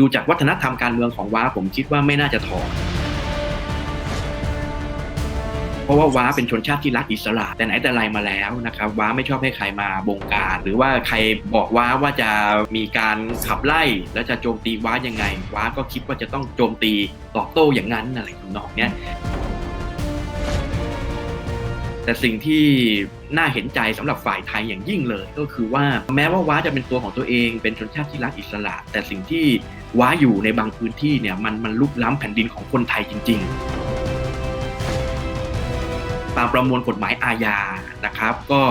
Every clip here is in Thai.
ดูจากวัฒนธรรมการเมืองของว้าผมคิดว่าไม่น่าจะถอนเพราะว่าว้าเป็นชนชาติที่รักอิสระ แต่ไหนแต่ไรมาแล้วนะครับว้าไม่ชอบให้ใครมาบงการ หรือว่าใครบอกว้าว่าจะมีการขับไล่และจะโจมตีว้ายังไง ว้าก็คิดว่าจะต้องโจมตีตอบโต้อย่างนั้นอะไรทำนองเนี้ยแต่สิ่งที่น่าเห็นใจสำหรับฝ่ายไทยอย่างยิ่งเลย ก็คือว่าแม้ว่าว้าจะเป็นตัวของตัวเองเป็นชนชาติที่รักอิสระ แต่สิ่งที่ ว้าอยู่ในบางพื้นที่เนี่ยมันมันลุกล้ำแผ่นดินของคนไทยจริง ๆ ตามประมวลกฎหมายอาญานะครับ ก็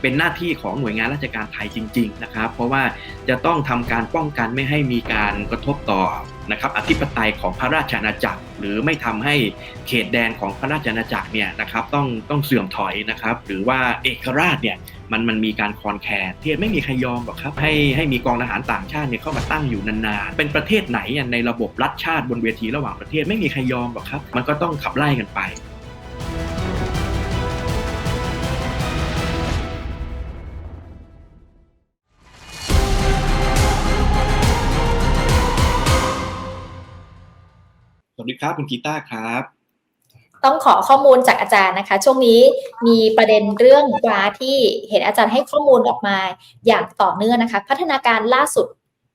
เป็นหน้าที่ของหน่วยงานราชการไทยจริง ๆ นะครับ เพราะว่าจะต้องทำการป้องกันไม่ให้มีการกระทบต่อนะครับอธิปไตยของพระราชอาณาจักร หรือไม่ทำให้เขตแดนของพระราชอาณาจักรเนี่ยนะครับต้องต้องเสื่อมถอยนะครับ หรือว่าเอกราชเนี่ยมันมันมีการคอนแคร์ที่ไม่มีใครยอมหรอกครับ ให้ให้มีกองทหารต่างชาติเนี่ยเข้ามาตั้งอยู่นานๆ เป็นประเทศไหนในระบบรัฐชาติบนเวทีระหว่างประเทศไม่มีใครยอมหรอกครับ มันก็ต้องขับไล่กันไป วัสดีครับคุณกีตาร์ครับ ต้องขอข้อมูลจากอาจารย์นะคะ ช่วงนี้มีประเด็นเรื่องกราที่เห็นอาจารย์ให้ข้อมูลออกมาอย่างต่อเนื่องนะคะ พัฒนาการล่าสุด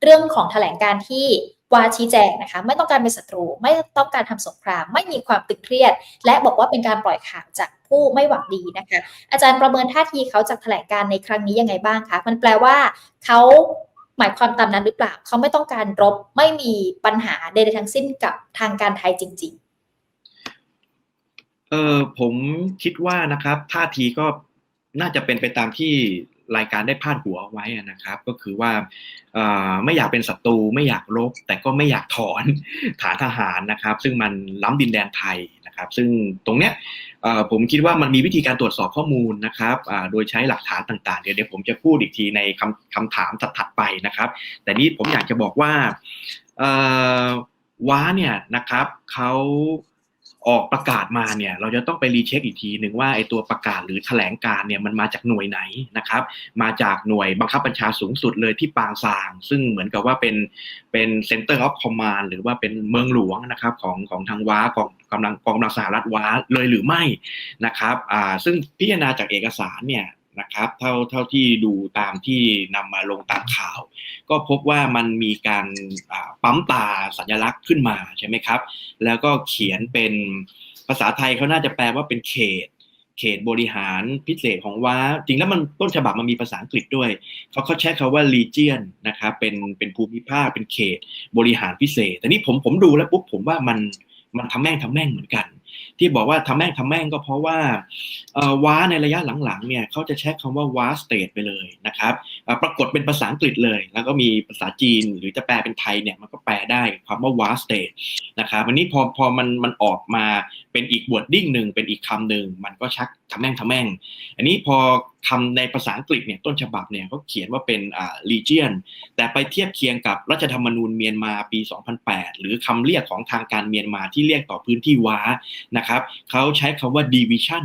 เรื่องของแถลงการที่วาชี้แจงนะคะ ไม่ต้องการเป็นศัตรู ไม่ต้องการทำสงคราม ไม่มีความตึงเครียด และบอกว่าเป็นการปล่อยข่าวจากผู้ไม่หวังดีนะคะ อาจารย์ประเมินท่าทีเขาจากแถลงการในครั้งนี้ยังไงบ้างคะมันแปลว่าเขา หมายความตามนั้นหรือเปล่าเขาไม่ต้องการรบไม่มีปัญหาใดๆทั้งสิ้นกับทางการไทยจริง ๆ เออผมคิดว่านะครับท่าทีก็น่าจะเป็นไปตามที่รายการได้พาดหัวไว้นะครับ ก็คือว่าไม่อยากเป็นศัตรูไม่อยากรบแต่ก็ไม่อยากถอนฐานทหารนะครับ ซึ่งมันล้ำดินแดนไทยนะครับ ซึ่งตรงเนี้ย ผมคิดว่ามันมีวิธีการตรวจสอบข้อมูลนะครับโดยใช้หลักฐานต่างๆ เดี๋ยวเดี๋ยวผมจะพูดอีกทีในคำคำถามถัดไปนะครับ แต่นี้ผมอยากจะบอกว่าว้าเนี่ยนะครับเขา ออกประกาศมาเนี่ยเราจะต้องไปรีเช็คอีกทีหนึ่งว่าไอ้ตัวประกาศหรือแถลงการเนี่ยมันมาจากหน่วยไหนนะครับ มาจากหน่วยบังคับบัญชาสูงสุดเลยที่ปางซาง ซึ่งเหมือนกับว่าเป็นเป็นเซ็นเตอร์ออฟคอมมานหรือว่าเป็นเมืองหลวงนะครับของของทางว้ากองกำลังกองกำลังสหรัฐว้าเลยหรือไม่นะครับอ่าซึ่งพิจารณาจากเอกสารเนี่ย นะครับเท่าเท่าที่ดูตามที่นำมาลงตามข่าว ก็พบว่ามันมีการปั๊มตาสัญลักษณ์ขึ้นมาใช่ไหมครับ แล้วก็เขียนเป็นภาษาไทยเขาน่าจะแปลว่าเป็นเขต เขตบริหารพิเศษของว้าจริงแล้วมันต้นฉบับมันมีภาษาอังกฤษด้วยเขาเขาใช้คาว่า region นะครับเป็นเป็นภูมิภาคเป็นเขตบริหารพิเศษ แต่นี่ผมผมดูแล้วปุ๊บผมว่ามันมันทำแม่งทำแม่งเหมือนกัน ที่บอกว่าทำแม่งทำแม่งก็เพราะว่าว้าในระยะหลังๆเนี่ยเขาจะใช้คำว่าว้าสเตทไปเลยนะครับปรากฏเป็นภาษาอังกฤษเลย แล้วก็มีภาษาจีนหรือจะแปลเป็นไทยเนี่ยมันก็แปลได้คำว่าว้าสเตทนะครับวันนี้พอพอมันมันออกมาเป็นอีกบวดดิ้งหนึ่งเป็นอีกคำหนึ่งมันก็ชักทำแม่งทำแม่ง อันนี้พอคำในภาษาอังกฤษเนี่ยต้นฉบับเนี่ยเขาเขียนว่าเป็นอ่า legion แต่ไปเทียบเคียงกับรัฐธรรมนูญเมียนมาปี 2008 หรือคำเรียกของทางการเมียนมาที่เรียกต่อพื้นที่ว้านะครับเขาใช้คำว่า division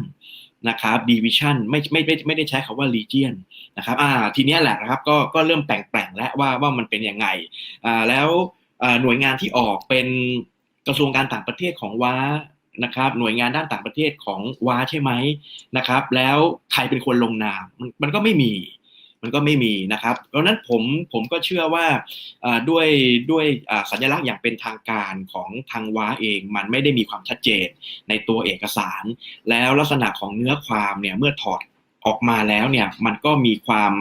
นะครับ division ไม่ไม่ไม่ไม่ได้ใช้คำว่า legion นะครับอ่าทีนี้แหละนะครับก็ก็เริ่มแปลงๆแล้วว่าว่ามันเป็นยังไงอ่าแล้วหน่วยงานที่ออกเป็นกระทรวงการต่างประเทศของว้านะครับหน่วยงานด้านต่างประเทศของว้าใช่ไหมนะครับ แล้วใครเป็นคนลงนามมันมันก็ไม่มี มันก็ไม่มีนะครับเพราะนั้นผมผมก็เชื่อว่าด้วยด้วยสัญลักษณ์อย่างเป็นทางการของทางว้าเอง มันไม่ได้มีความชัดเจนในตัวเอกสาร แล้วลักษณะของเนื้อความเนี่ยเมื่อถอดออกมาแล้วเนี่ยมันก็มีความ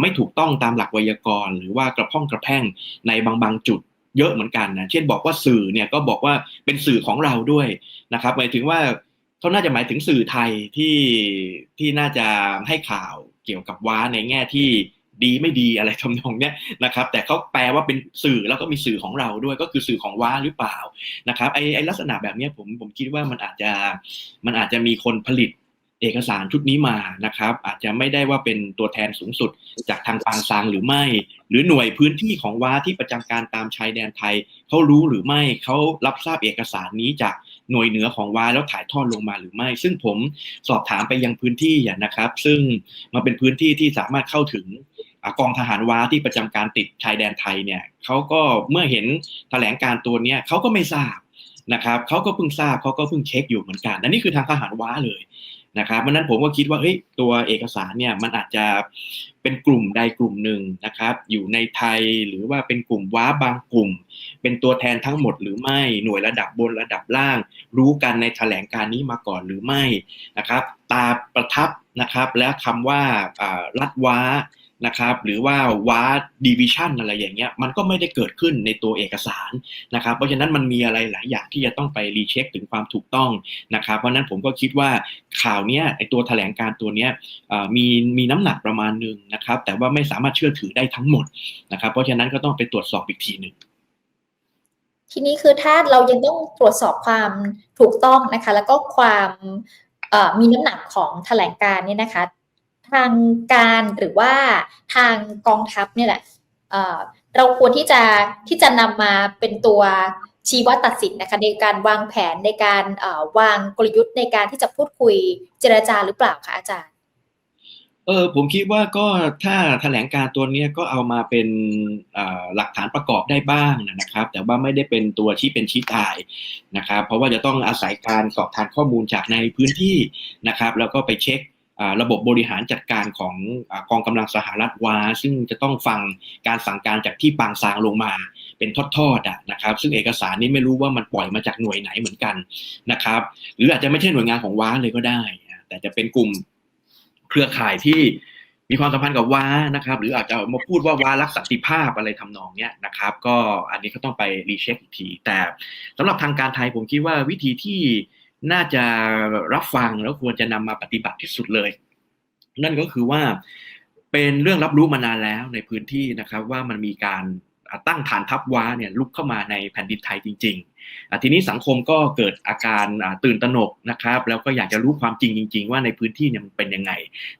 ไม่ถูกต้องตามหลักไวยากรณ์ หรือว่ากระพ้องกระแพ่งในบางบางจุดเยอะเหมือนกันนะเช่นบอกว่าสื่อเนี่ยก็บอกว่าเป็นสื่อของเราด้วยนะครับหมายถึงว่าเขาน่าจะหมายถึงสื่อไทยที่ที่น่าจะให้ข่าว เกี่ยวกับว้าในแง่ที่ดีไม่ดีอะไรทำนองเนี้ยนะครับ แต่เขาแปลว่าเป็นสื่อแล้วก็มีสื่อของเราด้วยก็คือสื่อของว้าหรือเปล่านะครับไอไอลักษณะแบบนี้ผมผมคิดว่ามันอาจจะมันอาจจะมีคนผลิตเอกสารชุดนี้มานะครับ อาจจะไม่ได้ว่าเป็นตัวแทนสูงสุดจากทางปางซางหรือไม่ หรือหน่วยพื้นที่ของว้าที่ประจำการตามชายแดนไทยเขารู้หรือไม่เขารับทราบเอกสารนี้จาก หน่วยเหนือของว้าแล้วถ่ายทอดลงมาหรือไม่ ซึ่งผมสอบถามไปยังพื้นที่นะครับ ซึ่งมาเป็นพื้นที่ที่สามารถเข้าถึงอกองทหารว้าที่ประจำการติดชายแดนไทยเนี่ยเขาก็เมื่อเห็นแถลงการตัวเนี้ยเขาก็ไม่ทราบนะครับเขาก็เพิ่งทราบเขาก็เพิ่งเช็คอยู่เหมือนกันอันนี่คือทางทหารว้าเลย นะครับเพราะนั้นผมก็คิดว่าเฮ้ยตัวเอกสารเนี่ยมันอาจจะเป็นกลุ่มใดกลุ่มหนึ่งนะครับ อยู่ในไทยหรือว่าเป็นกลุ่มว้าบางกลุ่ม เป็นตัวแทนทั้งหมดหรือไม่หน่วยระดับบนระดับล่าง รู้กันในแถลงการนี้มาก่อนหรือไม่นะครับ ตาประทับนะครับ และคำว่าว่ารัดว้า นะครับหรือว่าว้าดิวิชันอะไรอย่างเงี้ยมันก็ไม่ได้เกิดขึ้นในตัวเอกสารนะครับเพราะฉะนั้นมันมีอะไรหลายอย่างที่จะต้องไปรีเช็คถึงความถูกต้องนะครับเพราะนั้นผมก็คิดว่าข่าวเนี้ยไอตัวแถลงการตัวเนี้ยมีมีน้ำหนักประมาณหนึ่งนะครับแต่ว่าไม่สามารถเชื่อถือได้ทั้งหมดนะครับเพราะฉะนั้นก็ต้องไปตรวจสอบอีกทีหนึ่งทีนี้คือถ้าเรายังต้องตรวจสอบความถูกต้องนะคะแล้วก็ความมีน้ำหนักของแถลงการเนี่ยนะคะ ทางการหรือว่าทางกองทัพเนี่ยแหละเราควรที่จะที่จะนำมาเป็นตัวชี้วัดตัดสินนะคะในการวางแผนในการวางกลยุทธ์ในการที่จะพูดคุยเจรจาหรือเปล่าคะอาจารย์เออผมคิดว่าก็ถ้าแถลงการตัวนี้ก็เอามาเป็นหลักฐานประกอบได้บ้างนะครับ แต่ว่าไม่ได้เป็นตัวชี้เป็นชี้ตายนะครับ เพราะว่าจะต้องอาศัยการสอบทานข้อมูลจากในพื้นที่นะครับ แล้วก็ไปเช็ค ระบบบริหารจัดการของกองกำลังสหรัฐวา ซึ่งจะต้องฟังการสั่งการจากที่ปางซางลงมาเป็นทอดๆอะนะครับ ซึ่งเอกสารนี้ไม่รู้ว่ามันปล่อยมาจากหน่วยไหนเหมือนกันนะครับ หรืออาจจะไม่ใช่หน่วยงานของว้าเลยก็ได้ แต่จะเป็นกลุ่มเครือข่ายที่มีความสัมพันธ์กับว้านะครับ หรืออาจจะมาพูดว่าว้ารักสันติภาพอะไรทำนองเนี้ยนะครับ ก็อันนี้ก็ต้องไปรีเช็คอีกที แต่สำหรับทางการไทยผมคิดว่าวิธีที่ น่าจะรับฟังแล้วควรจะนำมาปฏิบัติที่สุดเลย นั่นก็คือว่าเป็นเรื่องรับรู้มานานแล้วในพื้นที่นะครับว่ามันมีการตั้งฐานทัพว้าเนี่ยลุกเข้ามาในแผ่นดินไทยจริงๆทีนี้สังคมก็เกิดอาการตื่นตระหนกนะครับ แล้วก็อยากจะรู้ความจริงจริง ๆ ว่าในพื้นที่เนี่ยมันเป็นยังไง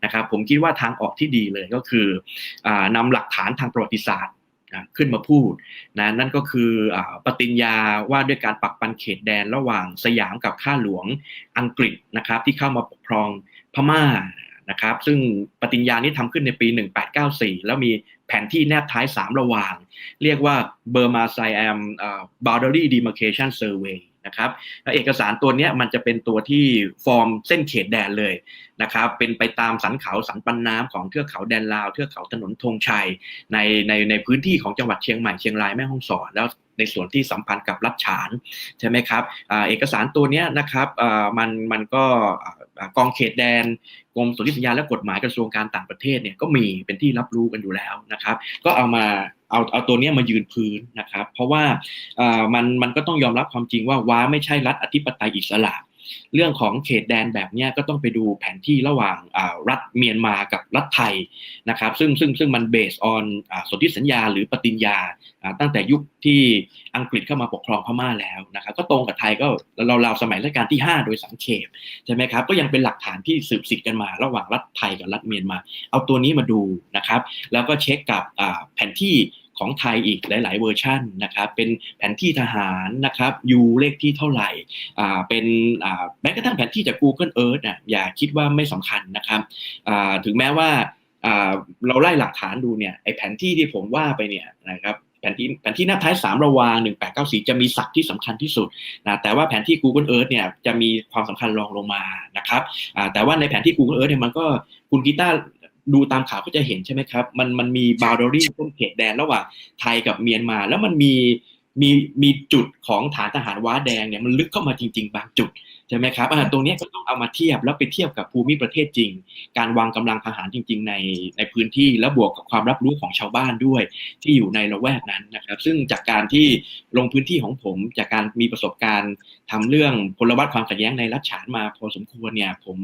นะครับ ผมคิดว่าทางออกที่ดีเลยก็คืออานำหลักฐานทางประวัติศาสตร์ ขึ้นมาพูดนะนั่นก็คือปฏิญญาว่าด้วยการปักปันเขตแดนระหว่างสยามกับข้าหลวงอังกฤษนะครับ ที่เข้ามาปกครองพม่านะครับ ซึ่งปฏิญญานี้ทำขึ้นในปี 1894 แล้วมีแผนที่แนบท้าย 3 ระหว่าง เรียกว่า Burma Siam Boundary Demarcation Survey นะครับแล้วเอกสารตัวนี้มันจะเป็นตัวที่ฟอร์มเส้นเขตแดนเลยนะครับเป็นไปตามสันเขาสันปันน้ำของเทือกเขาแดนลาวเทือกเขาถนนธงชัยในในในพื้นที่ของจังหวัดเชียงใหม่เชียงรายแม่ฮ่องสอนแล้วในส่วนที่สัมพันธ์กับรัฐฉานใช่ไหมครับอเอกสารตัวนี้นะครับมันมันก็กองเขตแดนกรมสนธิสัญญาและกฎหมายกระทรวงการต่างประเทศเนี่ยก็มีเป็นที่รับรู้กันอยู่แล้วนะครับ ก็เอามา เอาเอาตัวนี้มายืนพื้นนะครับ เพราะว่ามันมันก็ต้องยอมรับความจริงว่าว้าไม่ใช่รัฐอธิปไตยอิสระ เรื่องของเขตแดนแบบนี้ก็ต้องไปดูแผนที่ระหว่างรัฐเมียนมากับรัฐไทยนะครับ ซึ่งซึ่งซึ่งมันเบสออนสนธิสัญญาหรือปฏิญญาตั้งแต่ยุคที่อังกฤษเข้ามาปกครองพม่าแล้วนะครับ ก็ตรงกับไทยก็เราๆสมัยรัชกาลที่ 5 โดยสังเขปใช่ไหมครับ ก็ยังเป็นหลักฐานที่สืบสิทธิ์กันมา ระหว่างรัฐไทยกับรัฐเมียนมา เอาตัวนี้มาดูนะครับ แล้วก็เช็คกับแผนที่ ของไทยอีกหลาย ๆ เวอร์ชันนะครับเป็นแผนที่ทหารนะครับยูเลขที่เท่าไหร่อ่าเป็นอ่าแม้กระทั่งแผนที่จาก Google Earth อะอย่าคิดว่าไม่สำคัญนะครับอ่าถึงแม้ว่าอ่าเราไล่หลักฐานดูเนี่ยไอแผนที่ที่ผมว่าไปเนี่ยนะครับแผนที่แผนที่หน้าท้าย 3 ระวาง 1894 จะมีศักดิ์ที่สำคัญที่สุดนะแต่ว่าแผนที่ Google Earth เนี่ยจะมีความสำคัญรองลงมานะครับแต่ว่าในแผนที่ Google Earth เนี่ยมันก็คุณกีตาร์ ดูตามข่าวก็จะเห็นใช่ไหมครับ มันมันมี boundary เส้นเขตแดนระหว่างไทยกับเมียนมา แล้วมันมี มีมีจุดของฐานทหารว้าแดงเนี่ยมันลึกเข้ามาจริง ๆ บางจุดใช่ไหมครับอ่าตรงนี้ก็ต้องเอามาเทียบแล้วไปเทียบกับภูมิประเทศจริง การวางกำลังทหารจริง ๆ ในในพื้นที่แล้วบวกกับความรับรู้ของชาวบ้านด้วย ที่อยู่ในละแวกนั้นนะครับ ซึ่งจากการที่ลงพื้นที่ของผมจากการมีประสบการณ์ทำเรื่องพลวัตความขัดแย้งในรัฐฉานมาพอสมควรเนี่ยผม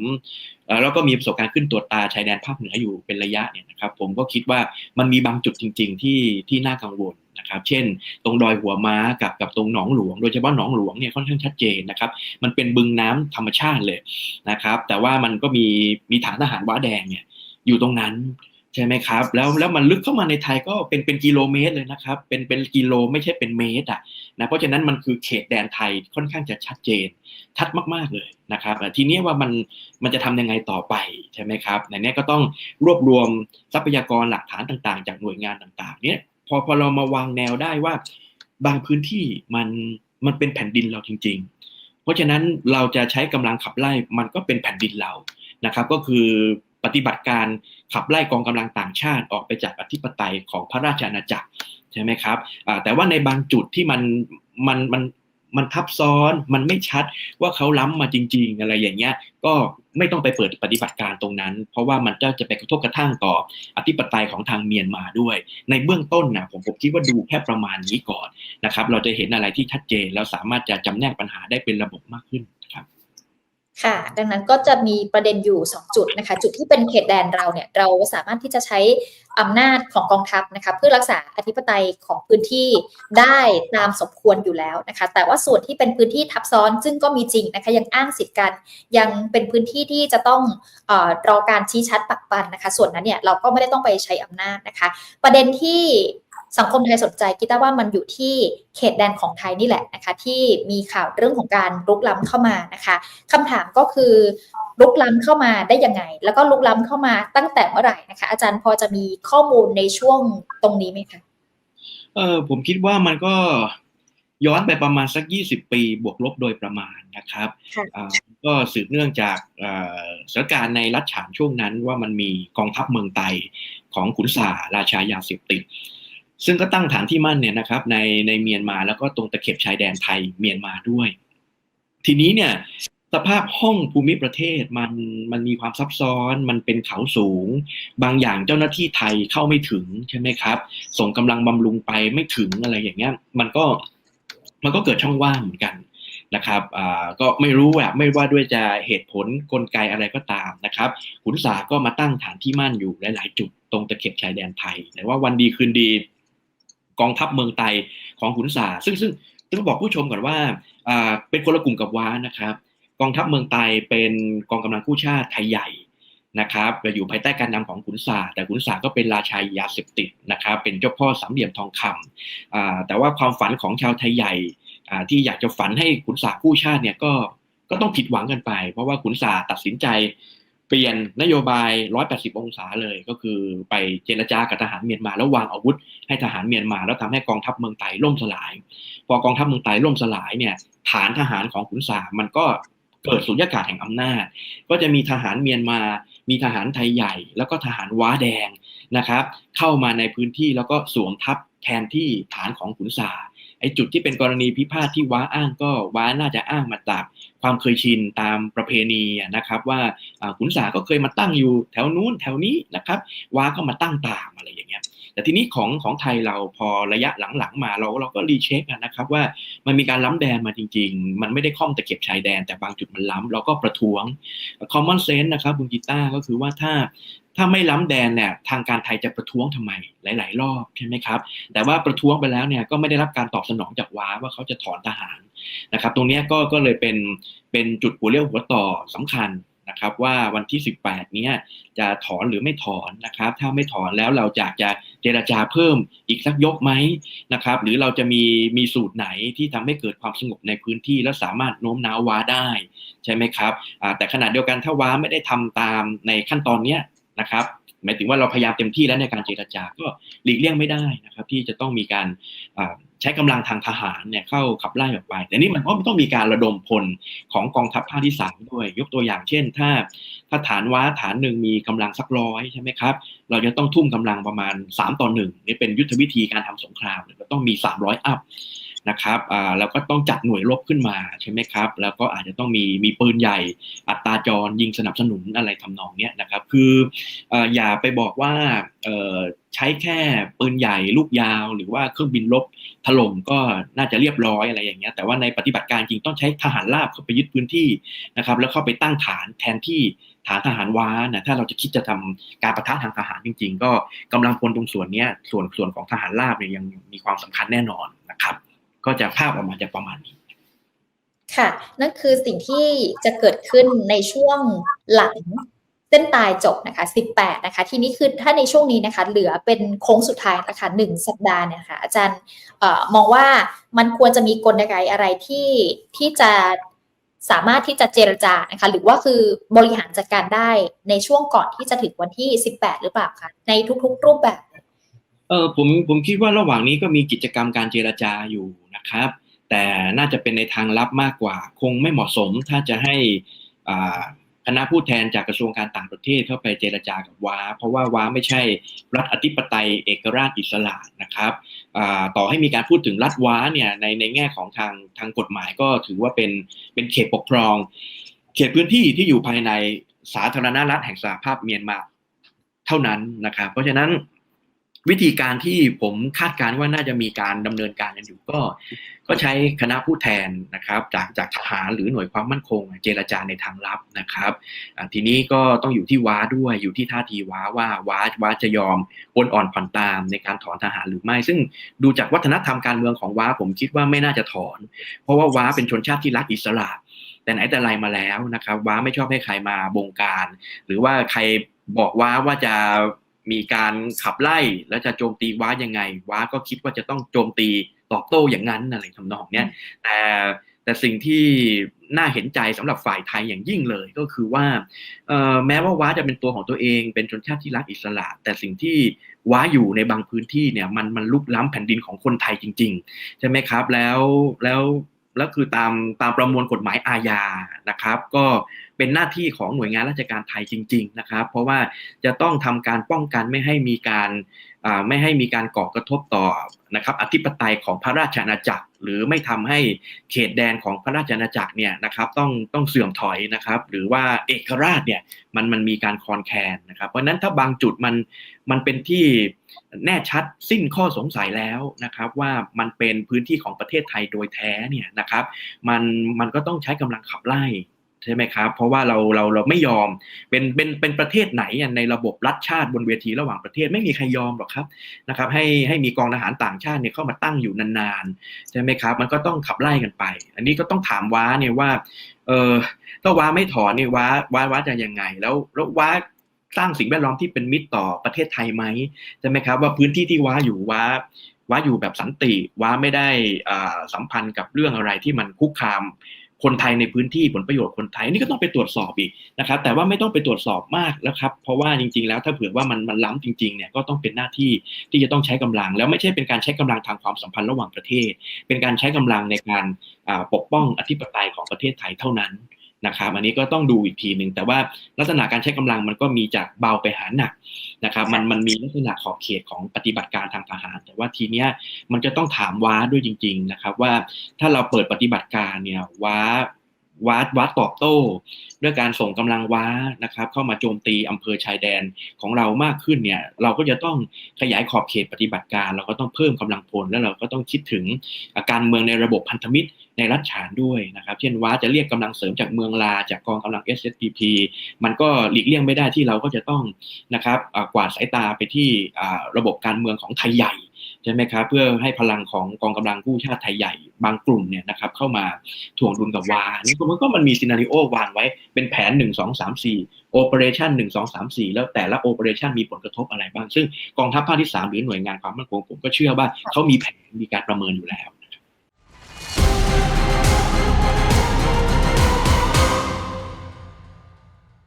แล้วก็มีประสบการณ์ขึ้นตรวจตาชายแดนภาคเหนืออยู่เป็นระยะเนี่ยนะครับ ผมก็คิดว่ามันมีบางจุดจริง ๆ ที่ที่น่ากังวล นะครับเช่น ตรงดอยหัวม้ากับกับตรงหนองหลวง โดยเฉพาะหนองหลวงเนี่ยค่อนข้างชัดเจนนะครับมันเป็นบึงน้ำธรรมชาติเลยนะครับแต่ว่ามันก็มีมีฐานทหารว้าแดงเนี่ยอยู่ตรงนั้นใช่ไหมครับแล้วแล้วมันลึกเข้ามาในไทยก็เป็นเป็นกิโลเมตรเลยนะครับเป็นเป็นกิโลไม่ใช่เป็นเมตรอะนะเพราะฉะนั้นมันคือเขตแดนไทยค่อนข้างจะชัดเจนชัดมากๆเลยนะครับทีนี้ว่ามันมันจะทำยังไงต่อไปใช่ไหมครับในนี้ก็ต้องรวบรวมทรัพยากรหลักฐานต่างๆ จากหน่วยงานต่างๆเนี่ย พอพอเรามาวางแนวได้ว่า บางพื้นที่มันมันเป็นแผ่นดินเราจริง ๆ เพราะฉะนั้นเราจะใช้กำลังขับไล่มันก็เป็นแผ่นดินเรานะครับ ก็คือปฏิบัติการขับไล่กองกำลังต่างชาติออกไปจากอธิปไตยของพระราชอาณาจักรใช่ไหมครับแต่ว่าในบางจุดที่มันมันมัน มันทับซ้อนมันไม่ชัดว่าเขาล้ำมาจริง ๆ อะไรอย่างเงี้ยก็ไม่ต้องไปเปิดปฏิบัติการตรงนั้น เพราะว่ามันจะจะไปกระทบกระทั่งต่ออธิปไตยของทางเมียนมาด้วย ในเบื้องต้นนะผมผมคิดว่าดูแค่ประมาณนี้ก่อนนะครับ เราจะเห็นอะไรที่ชัดเจนแล้วสามารถจะจำแนกปัญหาได้เป็นระบบมากขึ้นนะครับ ค่ะ ดังนั้นก็จะมีประเด็นอยู่ 2 จุดนะคะ จุดที่เป็นเขตแดนเราเนี่ย เราสามารถที่จะใช้อำนาจของกองทัพนะคะ เพื่อรักษาอธิปไตยของพื้นที่ได้ตามสมควรอยู่แล้วนะคะ แต่ว่าส่วนที่เป็นพื้นที่ทับซ้อนซึ่งก็มีจริงนะคะ ยังอ้างสิทธิ์กัน ยังเป็นพื้นที่ที่จะต้องออรอการชี้ชัดปักปันนะคะ ส่วนนั้นเนี่ยเราก็ไม่ได้ต้องไปใช้อำนาจนะคะ ประเด็นที่ สังคมไทยสนใจกีตาว่ามันอยู่ที่เขตแดนของไทยนี่แหละนะคะที่มีข่าวเรื่องของการลุกล้ำเข้ามานะคะคำถามก็คือลุกล้ำเข้ามาได้ยังไง แล้วก็ลุกล้ำเข้ามาตั้งแต่เมื่อไหร่นะคะ อาจารย์พอจะมีข้อมูลในช่วงตรงนี้ไหมคะเออผมคิดว่ามันก็ย้อนไปประมาณสัก 20 ปีบวกลบโดยประมาณนะครับค่ะอ่าก็สืบเนื่องจากเอ่อสถานการณ์ในรัฐฉานช่วงนั้นว่ามันมีกองทัพเมืองไทยของขุนสาราชายาเสพติด ซึ่งก็ตั้งฐานที่มั่นเนี่ยนะครับในในเมียนมาแล้วก็ตรงตะเข็บชายแดนไทยเมียนมาด้วย ทีนี้เนี่ยสภาพห้องภูมิประเทศมันมันมีความซับซ้อน มันเป็นเขาสูง บางอย่างเจ้าหน้าที่ไทยเข้าไม่ถึงใช่ไหมครับ ส่งกำลังบำรุงไปไม่ถึงอะไรอย่างเงี้ย มันก็มันก็เกิดช่องว่างเหมือนกันนะครับอ่าก็ไม่รู้อะไม่ว่าด้วยจะเหตุผลกลไกอะไรก็ตามนะครับขุนสาก็มาตั้งฐานที่มั่นอยู่หลาย ๆ จุดตรงตะเข็บชายแดนไทยแต่ว่าวันดีคืนดี กองทัพเมืองไทยของขุนสาซึ่งซึ่งต้องบอกผู้ชมก่อนว่าอ่าเป็นคนละกลุ่มกับว้านะครับ กองทัพเมืองไทยเป็นกองกำลังกู้ชาติไทยใหญ่นะครับอยู่ภายใต้การนำของขุนสาแต่ขุนสาก็เป็นราชายาเสพติดนะครับ เป็นเจ้าพ่อสามเหลี่ยมทองคำอ่าแต่ว่าความฝันของชาวไทยใหญ่อ่าที่อยากจะฝันให้ขุนสากู้ชาติเนี่ยก็ก็ต้องผิดหวังกันไป เพราะว่าขุนสาตัดสินใจ เปลี่ยนนโยบาย 180 องศาเลย ก็คือไปเจรจากับทหารเมียนมาแล้ววางอาวุธ ให้ทหารเมียนมา แล้วทำให้กองทัพเมืองไทยล่มสลาย พอกองทัพเมืองไทยล่มสลายเนี่ยฐานทหารของขุนสามันก็เกิดสุญญากาศแห่งอำนาจ ก็จะมีทหารเมียนมา มีทหารไทยใหญ่ แล้วก็ทหารว้าแดงนะครับ เข้ามาในพื้นที่แล้วก็สวมทัพแทนที่ฐานของขุนสา ไอ้จุดที่เป็นกรณีพิพาทที่ว้าอ้างก็ว้าน่าจะอ้างมาจากความเคยชินตามประเพณีนะครับ ว่าอ่าขุนสาก็เคยมาตั้งอยู่แถวนู้นแถวนี้นะครับว้าก็มาตั้งตามอะไรอย่างเงี้ย แต่ทีนี้ของของไทยเราพอระยะหลังๆ มาเราเราก็รีเช็คกันนะครับว่ามันมีการล้ำแดนมาจริง ๆ มันไม่ได้ข้อมตะเข็บชายแดน แต่บางจุดมันล้ำเราก็ประท้วง common sense นะครับบุญกีต้าก็คือว่าถ้าถ้าไม่ล้ำแดนเนี่ยทางการไทยจะประท้วงทำไมหลาย ๆ รอบใช่ไหมครับ แต่ว่าประท้วงไปแล้วเนี่ยก็ไม่ได้รับการตอบสนองจากว้าว่าเขาจะถอนทหารนะครับ ตรงนี้ก็ก็เลยเป็นเป็นจุดหัวเรี่ยวหัวต่อสำคัญ นะครับว่าวันที่ 18 เนี้ยจะถอนหรือไม่ถอนนะครับ ถ้าไม่ถอนแล้วเราอยากจะเจรจาเพิ่มอีกสักยกไหมนะครับ หรือเราจะมีมีสูตรไหนที่ทำให้เกิดความสงบในพื้นที่ และสามารถโน้มน้าวว้าได้ใช่ไหมครับแต่ขณะเดียวกันถ้าว้าไม่ได้ทำตามในขั้นตอนเนี้ยนะครับหมายถึงว่าเราพยายามเต็มที่แล้วในการเจรจาก็หลีกเลี่ยงไม่ได้นะครับ ที่จะต้องมีการ ใช้กำลังทางทหารเนี่ยเข้าขับไล่ออกไป แต่นี่มันก็ต้องมีการระดมพลของกองทัพภาคที่สามด้วย ยกตัวอย่างเช่น ถ้าถ้าฐานว้าฐานหนึ่งมีกำลังสักร้อยใช่ไหมครับ เราจะต้องทุ่มกำลังประมาณ 3 ต่อหนึ่งนี่เป็นยุทธวิธีการทำสงครามเราต้องมี 300 อัพ นะครับอ่าเราก็ต้องจัดหน่วยรบขึ้นมาใช่ไหมครับ แล้วก็อาจจะต้องมีมีปืนใหญ่ อัตราจรยิงสนับสนุนอะไรทำนองเนี้ยนะครับ คือเอ่ออย่าไปบอกว่าเอ่อใช้แค่ปืนใหญ่ลูกยาว หรือว่าเครื่องบินรบถล่มก็น่าจะเรียบร้อยอะไรอย่างเงี้ยแต่ว่าในปฏิบัติการจริงต้องใช้ทหารราบเข้าไปยึดพื้นที่นะครับ แล้วเข้าไปตั้งฐานแทนที่ฐานทหารว้านะถ้าเราจะคิดจะทำการประทะทางทหารจริง ๆ ก็กำลังพลตรงส่วนนี้ส่วนส่วนของทหารราบเนี่ยยังมีความสำคัญแน่นอนนะครับ ก็จะภาพออกมาจะประมาณนี้ค่ะ นั่นคือสิ่งที่จะเกิดขึ้นในช่วงหลังเส้นตายจบนะคะ 18 นะคะ ทีนี้คือถ้าในช่วงนี้นะคะ เหลือเป็นโค้งสุดท้ายนะคะหนึ่งสัปดาห์เนี่ยค่ะอาจารย์เอ่อมองว่ามันควรจะมีกลไกอะไรที่ที่จะสามารถที่จะเจรจานะคะ หรือว่าคือบริหารจัดการได้ในช่วงก่อนที่จะถึงวันที่ 18 หรือเปล่าคะในทุกๆ รูปแบบ เออผมผมคิดว่าระหว่างนี้ก็มีกิจกรรมการเจรจาอยู่ นะครับ แต่น่าจะเป็นในทางลับมากกว่า คงไม่เหมาะสมถ้าจะให้คณะผู้แทนจากกระทรวงการต่างประเทศเข้าไปเจรจากับว้า เพราะว่าว้าไม่ใช่รัฐอธิปไตยเอกราชอิสระนะครับต่อให้มีการพูดถึงรัฐว้าเนี่ยในในแง่ของทางทางกฎหมายก็ถือว่าเป็นเป็นเขตปกครอง เขตพื้นที่ที่อยู่ภายในสาธารณรัฐแห่งสหภาพเมียนมาเท่านั้นนะครับ เพราะฉะนั้น วิธีการที่ผมคาดการณ์ว่าน่าจะมีการดำเนินการกันอยู่ก็ ก็ใช้คณะผู้แทนนะครับ จากจากทหารหรือหน่วยความมั่นคง เจรจาในทางลับนะครับทีนี้ก็ต้องอยู่ที่ว้าด้วยอยู่ที่ท่าทีว้าว่าว้าว้าจะยอมโอนอ่อนผ่อนตามในการถอนทหารหรือไม่ ซึ่งดูจากวัฒนธรรมการเมืองของว้าผมคิดว่าไม่น่าจะถอน เพราะว่าว้าเป็นชนชาติที่รักอิสระ แต่ไหนแต่ไรมาแล้วนะครับว้าไม่ชอบให้ใครมาบงการ หรือว่าใครบอกว้าว่าจะ มีการขับไล่แล้วจะโจมตีว้ายังไง ว้าก็คิดว่าจะต้องโจมตีตอบโต้อย่างนั้นอะไรทำนองเนี้ยแต่แต่สิ่งที่น่าเห็นใจสำหรับฝ่ายไทยอย่างยิ่งเลยก็คือว่าเอ่อแม้ว่าว้าจะเป็นตัวของตัวเองเป็นชนชาติที่รักอิสระ แต่สิ่งที่ว้าอยู่ในบางพื้นที่เนี่ยมันมันลุกล้ำแผ่นดินของคนไทยจริง ๆ ใช่ไหมครับ แล้วแล้ว แล้วคือตามตามประมวลกฎหมายอาญานะครับ ก็เป็นหน้าที่ของหน่วยงานราชการไทยจริง ๆ นะครับ เพราะว่าจะต้องทำการป้องกันไม่ให้มีการ ไม่ให้มีการก่อกระทบต่อนะครับอธิปไตยของพระราชอาณาจักร หรือไม่ทำให้เขตแดนของพระราชอาณาจักรเนี่ยนะครับต้องต้องเสื่อมถอยนะครับ หรือว่าเอกราชเนี่ยมันมันมีการคอนแคนนะครับ เพราะฉะนั้นถ้าบางจุดมันมันเป็นที่แน่ชัดสิ้นข้อสงสัยแล้วนะครับ ว่ามันเป็นพื้นที่ของประเทศไทยโดยแท้เนี่ยนะครับ มันมันก็ต้องใช้กำลังขับไล่ ใช่ไหมครับ เพราะว่าเราเราเราไม่ยอมเป็นเป็นเป็นประเทศไหนอะในระบบรัฐชาติบนเวทีระหว่างประเทศไม่มีใครยอมหรอกครับนะครับ ให้ให้มีกองทหารต่างชาติเนี่ยเข้ามาตั้งอยู่นานๆใช่ไหมครับ มันก็ต้องขับไล่กันไป อันนี้ก็ต้องถามว้าเนี่ยว่าเออถ้าว้าไม่ถอนเนี่ยว้าว้าว้าจะยังไง แล้วแล้วว้าสร้างสิ่งแวดล้อมที่เป็นมิตรต่อประเทศไทยไหมใช่ไหมครับ ว่าพื้นที่ที่ว้าอยู่ว้าว่าอยู่แบบสันติว่าไม่ได้อ่าสัมพันธ์กับเรื่องอะไรที่มันคุกคาม คนไทยในพื้นที่ผลประโยชน์คนไทยนี่ก็ต้องไปตรวจสอบอีกนะครับ แต่ว่าไม่ต้องไปตรวจสอบมากแล้วครับ เพราะว่าจริง ๆ แล้วถ้าเผื่อว่ามันมันล้ำจริงๆเนี่ยก็ต้องเป็นหน้าที่ที่จะต้องใช้กำลัง แล้วไม่ใช่เป็นการใช้กำลังทางความสัมพันธ์ระหว่างประเทศ เป็นการใช้กำลังในการปกป้องอธิปไตยของประเทศไทยเท่านั้น นะครับอันนี้ก็ต้องดูอีกทีหนึ่งแต่ว่าลักษณะการใช้กำลังมันก็มีจากเบาไปหาหนักนะครับมันมันมีลักษณะขอบเขตของปฏิบัติการทางทหาร แต่ว่าทีเนี้ยมันจะต้องถามว้าด้วยจริง ๆนะครับ ว่าถ้าเราเปิดปฏิบัติการเนี่ยว้าว้าว้าตอบโต้ ด้วยการส่งกำลังว้านะครับ เข้ามาโจมตีอำเภอชายแดนของเรามากขึ้นเนี่ย เราก็จะต้องขยายขอบเขตปฏิบัติการ เราก็ต้องเพิ่มกำลังพลแล้วเราก็ต้องคิดถึงการเมืองในระบบพันธมิตร ในรัฐฉานด้วยนะครับ เช่นว้าจะเรียกกำลังเสริมจากเมืองลาจากกองกำลัง SSPP มันก็หลีกเลี่ยงไม่ได้ที่เราก็จะต้องนะครับกวาดสายตาไปที่ระบบการเมืองของไทยใหญ่ใช่ไหมครับเพื่อให้พลังของกองกำลังกู้ชาติไทยใหญ่บางกลุ่มเนี่ยนะครับเข้ามาถ่วงดุลกับวานี่มันก็มันมีซีนารีโอวางไว้เป็นแผน 1 2 3 4โอเปอเรชัน1 2 3 4 แล้วแต่ละโอเปอเรชันมีผลกระทบอะไรบ้าง ซึ่งกองทัพภาคที่ 3 หรือหน่วยงานความมั่นคงผมก็เชื่อว่าเขามีแผนมีการประเมินอยู่แล้ว